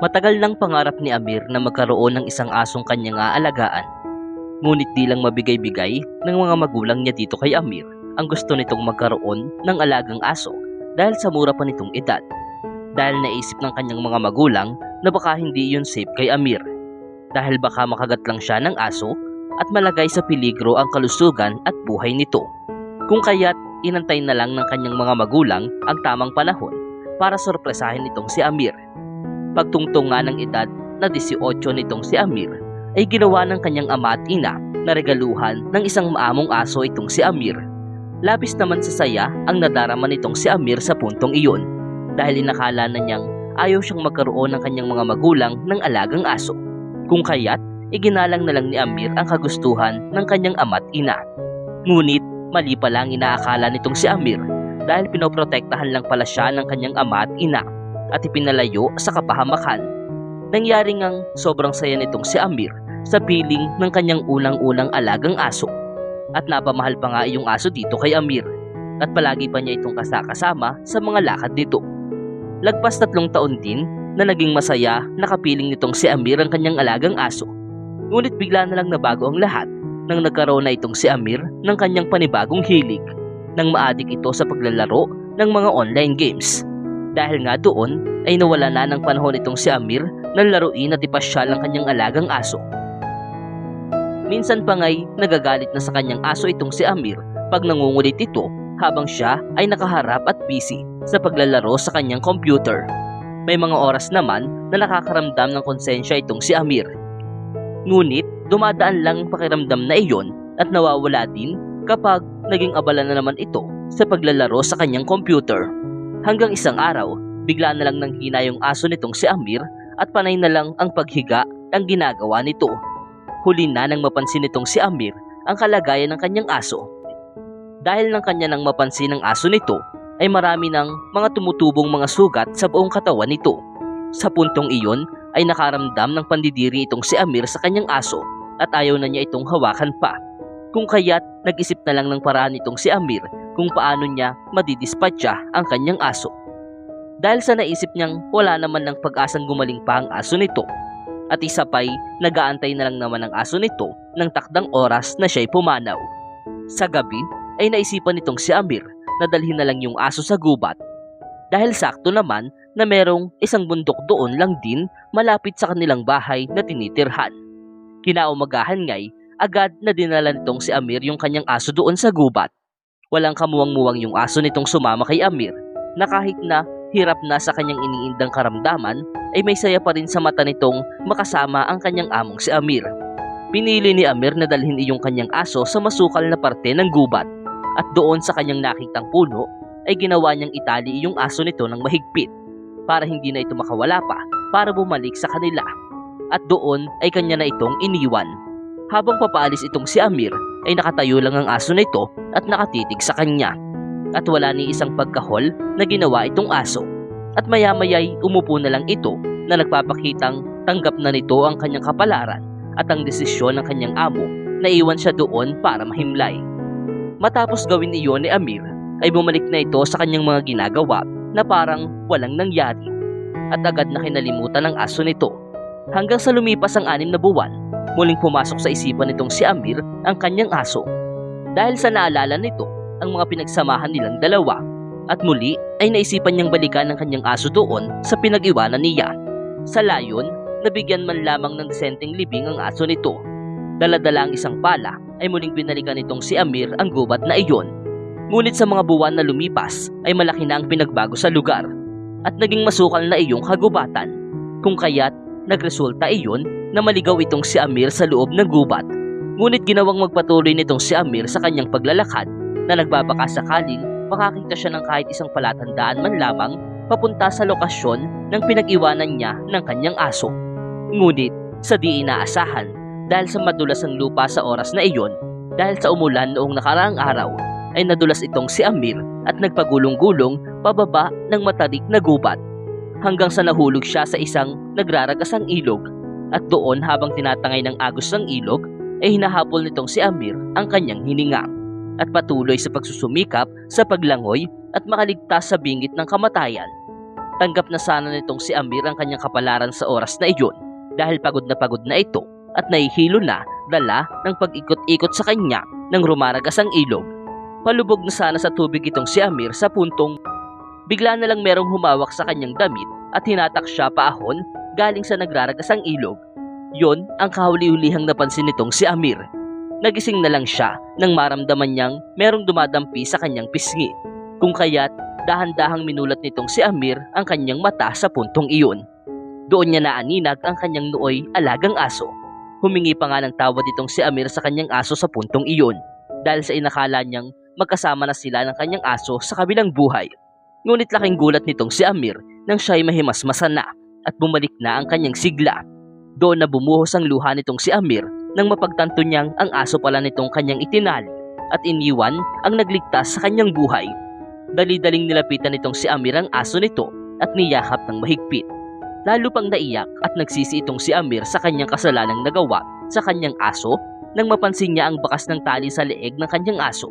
Matagal nang pangarap ni Amir na magkaroon ng isang asong kanyang aalagaan. Ngunit di lang mabigay-bigay ng mga magulang niya dito kay Amir ang gusto nitong magkaroon ng alagang aso dahil sa mura pa nitong edad. Dahil naisip ng kanyang mga magulang na baka hindi yun safe kay Amir. Dahil baka makagat lang siya ng aso at malagay sa peligro ang kalusugan at buhay nito. Kung kaya't inantay na lang ng kanyang mga magulang ang tamang panahon para sorpresahin itong si Amir. Pagtungtong nga ng edad na 18 nitong si Amir, ay ginawa ng kanyang ama at ina na regaluhan ng isang maamong aso itong si Amir. Labis naman sa saya ang nadarama nitong si Amir sa puntong iyon dahil inakala na niyang ayaw siyang magkaroon ng kanyang mga magulang ng alagang aso. Kung kaya't, iginalang na lang ni Amir ang kagustuhan ng kanyang ama't ina. Ngunit, mali pala ang inaakala nitong si Amir dahil pinoprotektahan lang pala siya ng kanyang ama at ina at ipinalayo sa kapahamakan. Nangyari ngang sobrang saya nitong si Amir sa piling ng kanyang unang-unang alagang aso. At napamahal pa nga yung aso dito kay Amir at palagi pa niya itong kasakasama sa mga lakad nito. Lagpas tatlong taon din na naging masaya nakapiling nitong si Amir ang kanyang alagang aso. Ngunit bigla na lang nabago ang lahat nang nagkaroon na itong si Amir ng kanyang panibagong hilig nang maadik ito sa paglalaro ng mga online games. Dahil nga doon ay nawala na ng panahon itong si Amir na laruin at ipasyal ang kanyang alagang aso. Minsan pa nga'y nagagalit na sa kanyang aso itong si Amir pag nangungulit ito habang siya ay nakaharap at busy sa paglalaro sa kanyang computer. May mga oras naman na nakakaramdam ng konsensya itong si Amir. Ngunit dumadaan lang ang pakiramdam na iyon at nawawala din kapag naging abala na naman ito sa paglalaro sa kanyang computer. Hanggang isang araw, bigla na lang nang hina yung aso nitong si Amir at panay na lang ang paghiga ang ginagawa nito. Huli na nang mapansin nitong si Amir ang kalagayan ng kanyang aso. Dahil nang kanya nang mapansin ng aso nito, ay marami ng mga tumutubong mga sugat sa buong katawan nito. Sa puntong iyon ay nakaramdam ng pandidiri itong si Amir sa kanyang aso at ayaw na niya itong hawakan pa. Kung kaya't nag-isip na lang ng paraan itong si Amir kung paano niya madidispatcha ang kanyang aso. Dahil sa naisip niyang wala naman ng pag-asang gumaling pa ang aso nito. At isa pa'y nagaantay na lang naman ang aso nito ng takdang oras na siya'y pumanaw. Sa gabi ay naisipan nitong si Amir na dalhin na lang yung aso sa gubat. Dahil sakto naman na merong isang bundok doon lang din malapit sa kanilang bahay na tinitirhan. Kinaumagahan nga'y agad na dinala nitong si Amir yung kanyang aso doon sa gubat. Walang kamuwang-muwang yung aso nitong sumama kay Amir na kahit na hirap na sa kanyang iniindang karamdaman ay may saya pa rin sa mata nitong makasama ang kanyang among si Amir. Pinili ni Amir na dalhin iyong kanyang aso sa masukal na parte ng gubat at doon sa kanyang nakitang puno ay ginawa niyang itali iyong aso nito ng mahigpit para hindi na ito makawala pa para bumalik sa kanila. At doon ay kanya na itong iniwan. Habang papaalis itong si Amir ay nakatayo lang ang aso nito at nakatitig sa kanya. At wala ni isang pagkahol na ginawa itong aso. At maya-maya'y umupo na lang ito na nagpapakitang tanggap na nito ang kanyang kapalaran at ang desisyon ng kanyang amo na iwan siya doon para mahimlay. Matapos gawin iyon ni Amir ay bumalik na ito sa kanyang mga ginagawa na parang walang nangyari at agad na kinalimutan ng aso nito. Hanggang sa lumipas ang anim na buwan, muling pumasok sa isipan nitong si Amir ang kanyang aso. Dahil sa naalala nito ang mga pinagsamahan nilang dalawa at muli ay naisipan niyang balikan ang kanyang aso doon sa pinag-iwanan niya. Sa layon, nabigyan man lamang ng desenteng libing ang aso nito. Daladala ang isang pala ay muling binalikan nitong si Amir ang gubat na iyon. Ngunit sa mga buwan na lumipas ay malaki na ang pinagbago sa lugar at naging masukal na iyong kagubatan. Kung kaya't nagresulta iyon na maligaw itong si Amir sa loob ng gubat. Ngunit ginawang magpatuloy nitong si Amir sa kanyang paglalakad na nagbabaka sakaling makakita siya ng kahit isang palatandaan man lamang papunta sa lokasyon ng pinag-iwanan niya ng kanyang aso. Ngunit sa di inaasahan dahil sa madulas ang lupa sa oras na iyon dahil sa umulan noong nakaraang araw ay nadulas itong si Amir at nagpagulong-gulong pababa ng matarik na gubat hanggang sa nahulog siya sa isang nagraragasang ilog at doon habang tinatangay ng agos ng ilog ay hinahabol nitong si Amir ang kanyang hininga at patuloy sa pagsusumikap sa paglangoy at makaligtas sa bingit ng kamatayan. Tanggap na sana nitong si Amir ang kanyang kapalaran sa oras na iyon dahil pagod na pagod na ito at nahihilo na dala ng pag-ikot-ikot sa kanya nang rumaragas ang ilog. Palubog na sana sa tubig itong si Amir sa puntong bigla na lang merong humawak sa kanyang damit at hinatak siya paahon galing sa nagraragas ang ilog. Yon ang kahuli-hulihang napansin nitong si Amir. Nagising na lang siya nang maramdaman niyang merong dumadampi sa kanyang pisngi. Kung kaya't dahan-dahang minulat nitong si Amir ang kanyang mata sa puntong iyon. Doon niya naaninag ang kanyang nooy alagang aso. Humingi pa nga ng tawad itong si Amir sa kanyang aso sa puntong iyon dahil sa inakala niyang magkasama na sila ng kanyang aso sa kabilang buhay. Ngunit laking gulat nitong si Amir nang siya'y mahimasmasan na at bumalik na ang kanyang sigla. Doon na bumuhos ang luha nitong si Amir nang mapagtanto niyang ang aso pala nitong kanyang itinali at iniwan ang nagligtas sa kanyang buhay. Dali-daling nilapitan nitong si Amir ang aso nito at niyakap ng mahigpit. Lalo pang naiyak at nagsisi itong si Amir sa kanyang kasalanang nagawa sa kanyang aso nang mapansin niya ang bakas ng tali sa leeg ng kanyang aso.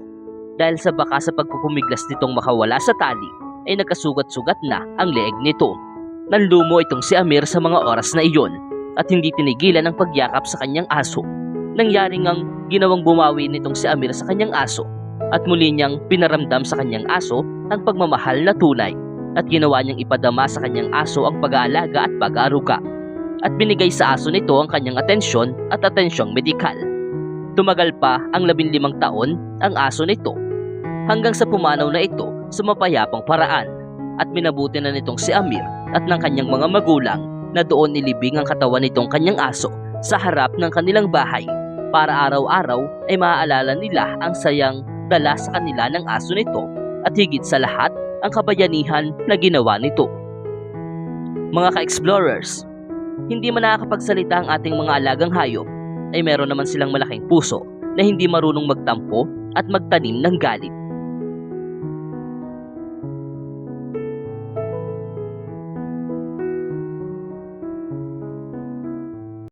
Dahil sa baka sa pagpupumiglas nitong makawala sa tali, ay nagkasugat-sugat na ang leeg nito. Nanlumo itong si Amir sa mga oras na iyon at hindi tinigilan ang pagyakap sa kanyang aso. Nangyari ngang ginawang bumawi nitong si Amir sa kanyang aso at muli niyang pinaramdam sa kanyang aso ang pagmamahal na tunay at ginawa niyang ipadama sa kanyang aso ang pag-aalaga at pag-aaruga at binigay sa aso nito ang kanyang atensyon at atensyong medikal. Tumagal pa ang labinlimang taon ang aso nito hanggang sa pumanaw na ito sa mapayapang paraan at minabuti na nitong si Amir at ng kanyang mga magulang na doon nilibing ang katawan nitong kanyang aso sa harap ng kanilang bahay para araw-araw ay maaalala nila ang sayang dala sa kanila ng aso nito at higit sa lahat ang kabayanihan na ginawa nito. Mga ka-explorers, hindi man nakakapagsalita ang ating mga alagang hayop ay meron naman silang malaking puso na hindi marunong magtampo at magtanim ng galit.